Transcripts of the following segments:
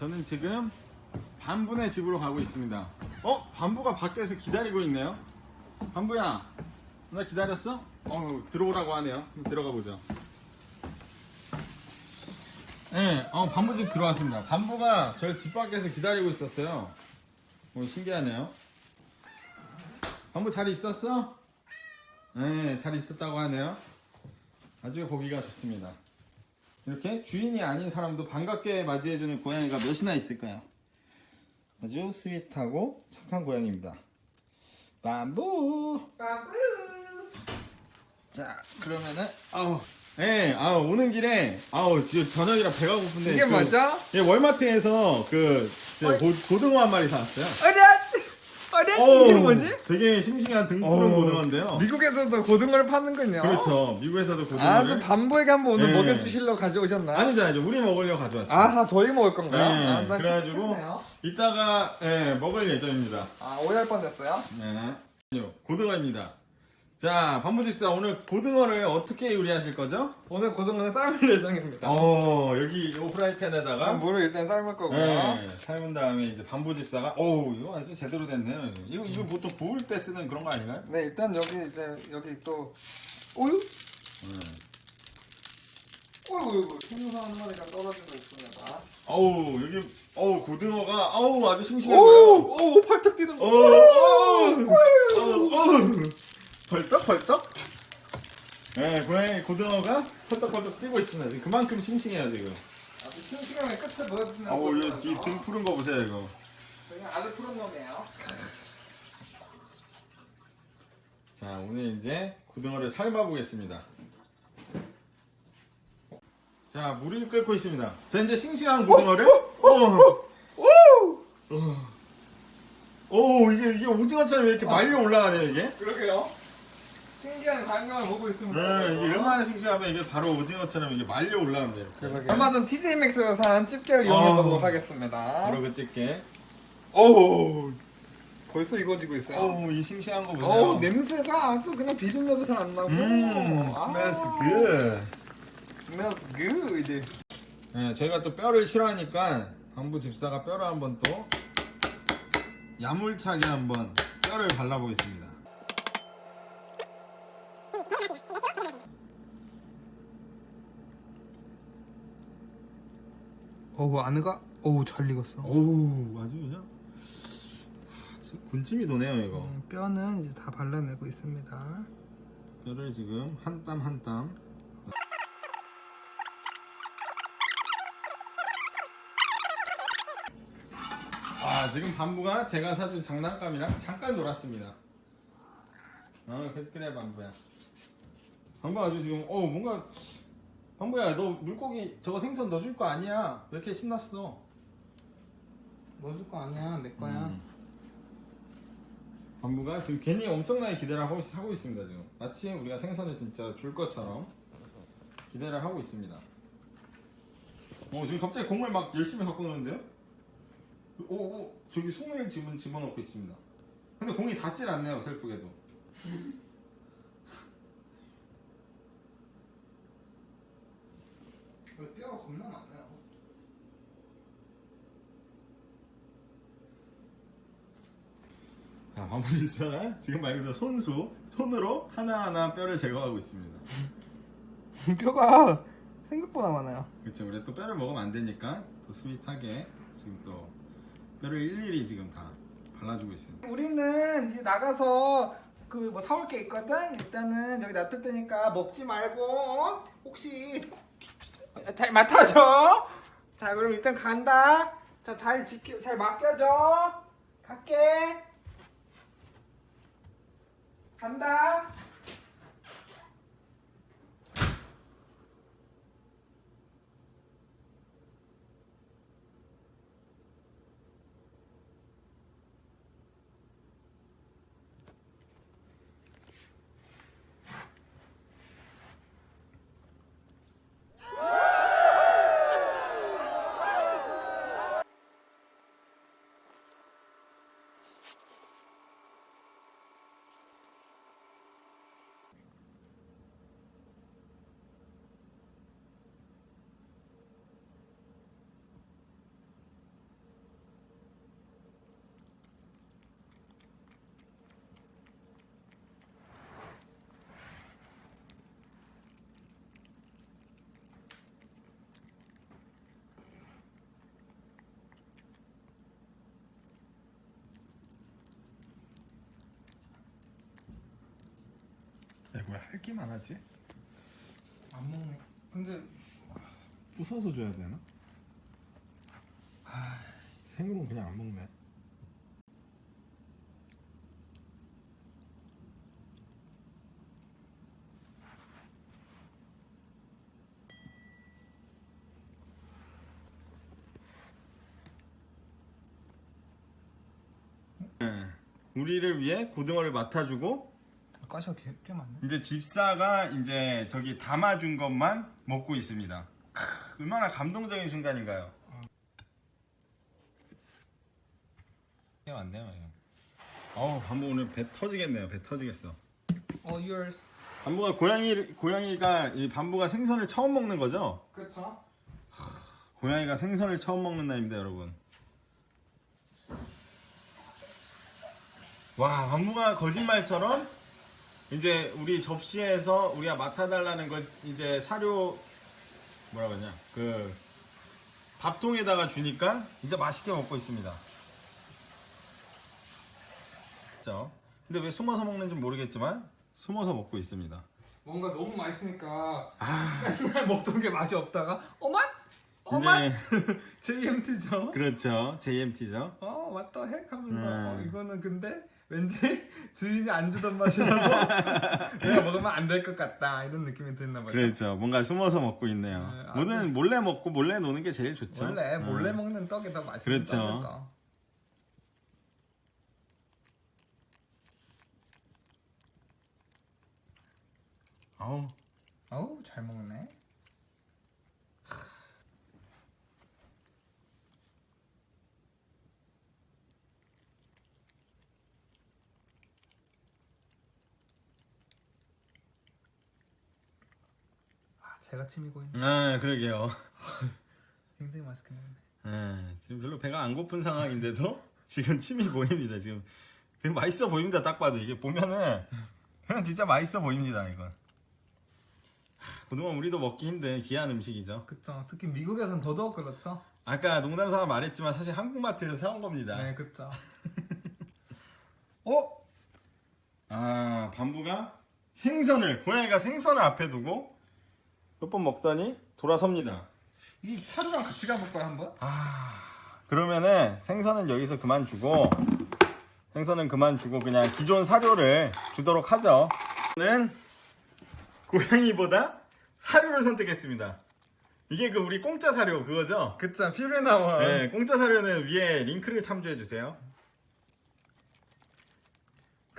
저는 지금 반분의 집으로 가고 있습니다. 어? 반부가 밖에서 기다리고 있네요. 반부야, 나 기다렸어? 어, 들어오라고 하네요. 들어가 보죠. 네, 어, 반부 집 들어왔습니다. 반부가 저희 집 밖에서 기다리고 있었어요. 오, 신기하네요. 반부 잘 있었어? 네, 잘 있었다고 하네요. 아주 보기가 좋습니다. 이렇게 주인이 아닌 사람도 반갑게 맞이해주는 고양이가 몇이나 있을까요? 아주 스윗하고 착한 고양이입니다. 밤부. 빠뿌. 자, 그러면은 아우, 예, 아 오는 길에 아우 지금 저녁이라 배가 고픈데 이게 그, 뭐죠? 예, 월마트에서 그 저. 고, 고등어 한 마리 사왔어요. 어련! 어우, 이게 뭐지? 되게 싱싱한 등 푸른 어우, 고등어인데요. 미국에서도 고등어를 파는군요. 그렇죠. 미국에서도 고등어를 아주 반보에게 한번 오늘 네. 먹여주시려고 가져오셨나요? 아니죠, 아니죠. 우리 먹으려고 가져왔죠. 아하, 저희 먹을 건가요? 네, 아, 나 그래가지고 좋겠네요. 이따가 예, 먹을 예정입니다. 아, 오해할 뻔했어요. 네. 아니요, 고등어입니다. 자, 반부집사 오늘 고등어를 어떻게 요리하실 거죠? 오늘 고등어는 삶을 예정입니다. 어, 여기 요 프라이팬에다가 물을 일단 삶을 거고요. 네, 삶은 다음에 이제 반부집사가 어우, 이거 아주 제대로 됐네요. 이거 이거 보통 구울 때 쓰는 그런 거 아닌가요? 네, 일단 여기 이제 여기 또 우유? 네. 어이구, 어이구, 생선 한 마리가 떨어지고 있습니다. 어우, 여기 어우, 고등어가 어우, 아주 싱싱해 오, 보여요. 오, 팔뚝 뛰는 거. 오, 어우, 어우, 어우. 벌떡 벌떡. 네, 고양이 고등어가 펄떡펄떡 뛰고 있습니다. 그만큼 싱싱해요 지금. 아주 싱싱하게 끝을 보여주시는 어우, 거죠. 이등 푸른 거 보세요 이거. 그냥 아주 푸른 놈이에요. 자, 오늘 이제 고등어를 삶아 보겠습니다. 자, 물이 끓고 있습니다. 자, 이제 싱싱한 고등어를 어, 오! 오, 이게 이게 오징어처럼 이렇게 말려 올라가네요 이게. 그러게요. 신기한 광경을 보고 있습니다. 네, 이게 얼마나 싱싱하면 이게 바로 오징어처럼 이게 말려 올라갑니다. 이렇게. 얼마 전 TJ 맥스에서 산 집게를 이용해 보도록 어. 하겠습니다. 바로 그 집게. 오, 벌써 익어지고 있어요. 어우, 이 싱싱한 거 보세요. 어우, 냄새가 아주 그냥 비린내도 잘 안 나고. 음, 아, smells good. smells good. 네, 저희가 또 뼈를 싫어하니까 방부 집사가 뼈를 한번 또 야물차게 한번 뼈를 발라보겠습니다. 어우, 안에가, 어우, 잘 익었어. 오우, 아주 그냥 군침이 도네요 이거. 음, 뼈는 이제 다 발라내고 있습니다. 뼈를 지금 한 땀 한 땀. 아 지금 반부가 제가 사준 장난감이랑 잠깐 놀았습니다. 어 그래, 그래 반부야. 반부 아주 지금 어 뭔가 반부야 너 물고기 저거 생선 넣어줄 거 아니야? 왜 이렇게 신났어? 넣어줄 거 아니야, 내 거야. 음. 반부가 지금 괜히 엄청나게 기대를 하고, 있- 하고 있습니다 지금 마치 우리가 생선을 진짜 줄 것처럼 기대를 하고 있습니다 어 지금 갑자기 공을 막 열심히 갖고 노는데요? 오, 오 저기 손을 지금 집어넣고 있습니다 근데 공이 닿질 않네요 슬프게도 뼈가 겁나 많아요. 자 반부지사가 지금 말 그대로 손수 손으로 하나하나 뼈를 제거하고 있습니다 뼈가 생각보다 많아요. 그렇죠 우리 또 뼈를 먹으면 안 되니까 또 스윗하게 지금 또 뼈를 일일이 지금 다 발라주고 있습니다 우리는 이제 나가서 그 뭐 사올 게 있거든. 일단은 여기 놔둘 테니까 먹지 말고 어? 혹시 잘 맡아줘. 자 그럼 일단 간다. 자 잘 지키 잘 맡겨줘. 갈게. 간다. 왜할게 많았지? 안 먹네. 근데 부숴서 줘야 되나? 생으로 그냥 안 먹네. 네. 우리를 위해 고등어를 맡아주고 가시가 꽤, 꽤 많네. 이제 집사가 이제 저기 담아준 것만 먹고 있습니다. 크, 얼마나 감동적인 순간인가요? 꽤 많네요. 어우 반부 오늘 배 터지겠네요. 배 터지겠어. 어, yours. 반부가 고양이 고양이가 이 반부가 생선을 처음 먹는 거죠? 그렇죠. 고양이가 생선을 처음 먹는 날입니다, 여러분. 와, 반부가 거짓말처럼 이제 우리 접시에서 우리가 맡아달라는 걸 이제 사료 뭐라고 하냐 그 밥통에다가 주니까 이제 맛있게 먹고 있습니다. 그죠? 근데 왜 숨어서 먹는지 모르겠지만 숨어서 먹고 있습니다. 뭔가 너무 맛있으니까 아, 맨날 먹던 게 맛이 없다가 어맛? 어맛? 이제 JMT죠. 그렇죠, JMT죠. 어, 왔다 핵 하면서 네. 어, 이거는 근데 왠지 주인이 안 주던 맛이라서 내가 먹으면 안 될 것 같다 이런 느낌이 드나 봐요. 그렇죠. 뭔가 숨어서 먹고 있네요. 네, 아주- 뭐든 몰래 먹고 몰래 노는 게 제일 좋죠. 원래 몰래 음. 먹는 떡이 더 맛있는 그렇죠. 떡이죠. 아우, 어우 잘 먹네. 제가 침이 고 있네. 아 그러게요. 굉장히 맛있게 먹네. 예, 지금 별로 배가 안 고픈 상황인데도 지금 침이 보입니다. 지금 되게 맛있어 보입니다. 딱 봐도 이게 보면은 그냥 진짜 맛있어 보입니다. 이건. 하, 그동안 우리도 먹기 힘든 귀한 음식이죠. 그쵸. 특히 미국에선 더더욱 그렇죠. 아까 농담삼아 말했지만 사실 한국마트에서 사온 겁니다. 네, 그쵸. 어? 아 반부가 생선을 고양이가 생선을 앞에 두고 몇 번 먹더니 돌아섭니다. 이 사료랑 같이 가볼까요 한번? 아 그러면은 생선은 여기서 그만 주고 생선은 그만 주고 그냥 기존 사료를 주도록 하죠. 는 고양이보다 사료를 선택했습니다. 이게 그 우리 공짜 사료 그거죠? 그쵸. 퓨리나원. 네, 공짜 사료는 위에 링크를 참조해 주세요.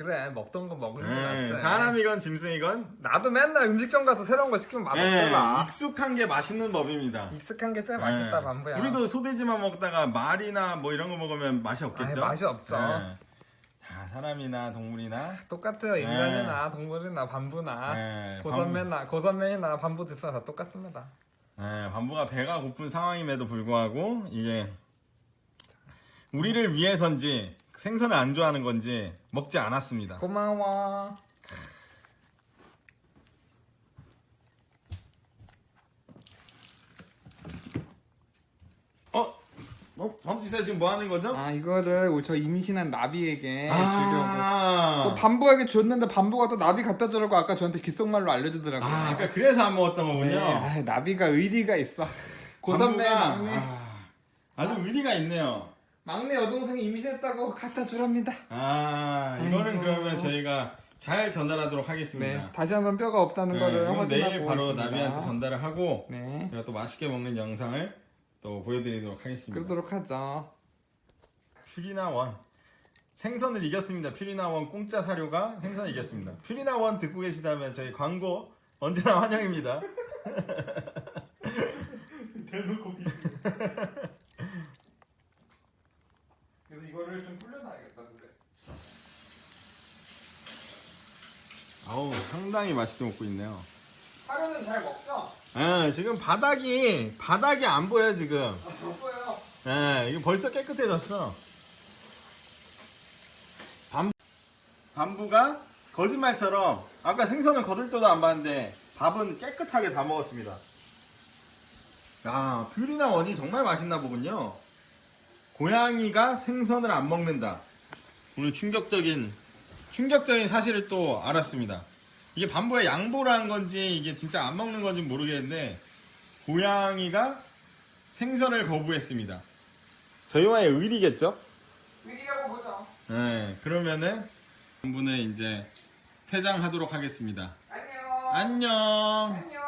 그래 먹던 거 먹는 게 네, 낫지. 사람이건 짐승이건 나도 맨날 음식점 가서 새로운 거 시키면 네, 맛없더라. 익숙한 게 맛있는 법입니다. 익숙한 게 제일 맛있다 네. 반부야. 우리도 소돼지만 먹다가 말이나 뭐 이런 거 먹으면 맛이 없겠죠? 맛이 없죠. 네. 다 사람이나 동물이나 똑같아요. 인간이나 동물이나 반부나 네, 고선맨나 고선맨이나 반부 집사 다 똑같습니다. 네, 반부가 배가 고픈 상황임에도 불구하고 이게 우리를 위해서인지 생선을 안 좋아하는 건지 먹지 않았습니다. 고마워. 어? 어? 범지사 지금 뭐 하는 거죠? 아 이거를 저 임신한 나비에게 주려고. 아, 또 반부에게 줬는데 반부가 또 나비 갖다 주라고 아까 저한테 귓속말로 알려주더라고요. 아, 아까 그래서 안 먹었던 거군요. 네, 아, 나비가 의리가 있어. 고선배 반부가, 막내 아, 아주 의리가 있네요. 막내 여동생이 임신했다고 갖다 주랍니다. 아, 이거는 아이고. 그러면 저희가 잘 전달하도록 네, 하겠습니다. 다시 한번 뼈가 없다는 네, 거를 이건 확인하고 내일 바로 있습니다. 나비한테 전달을 하고 네, 제가 또 맛있게 먹는 영상을 또 보여드리도록 하겠습니다. 그러도록 하죠. 퓨리나원 생선을 이겼습니다. 퓨리나원 공짜 사료가 생선을 이겼습니다. 퓨리나원 듣고 계시다면 저희 광고 언제나 환영입니다. 대놓고 그래 서 이거를 좀 불려놔야겠다 근데. 아우 상당히 맛있게 먹고 있네요. 사료는 잘 먹죠? 예, 지금 바닥이 바닥이 안 보여 지금. 아, 먹어요. 예, 이거 벌써 깨끗해졌어. 반 반부가 거짓말처럼 아까 생선을 거들떠도 안 봤는데 밥은 깨끗하게 다 먹었습니다. 야, 퓨리나 원이 정말 맛있나 보군요. 고양이가 생선을 안 먹는다. 오늘 충격적인 충격적인 사실을 또 알았습니다. 이게 반부의 양보를 한 건지 이게 진짜 안 먹는 건지 모르겠는데 고양이가 생선을 거부했습니다. 저희와의 의리겠죠? 위리라고 보죠. 네, 그러면은 반부는 이제 퇴장하도록 하겠습니다. 안녕. 안녕. 안녕.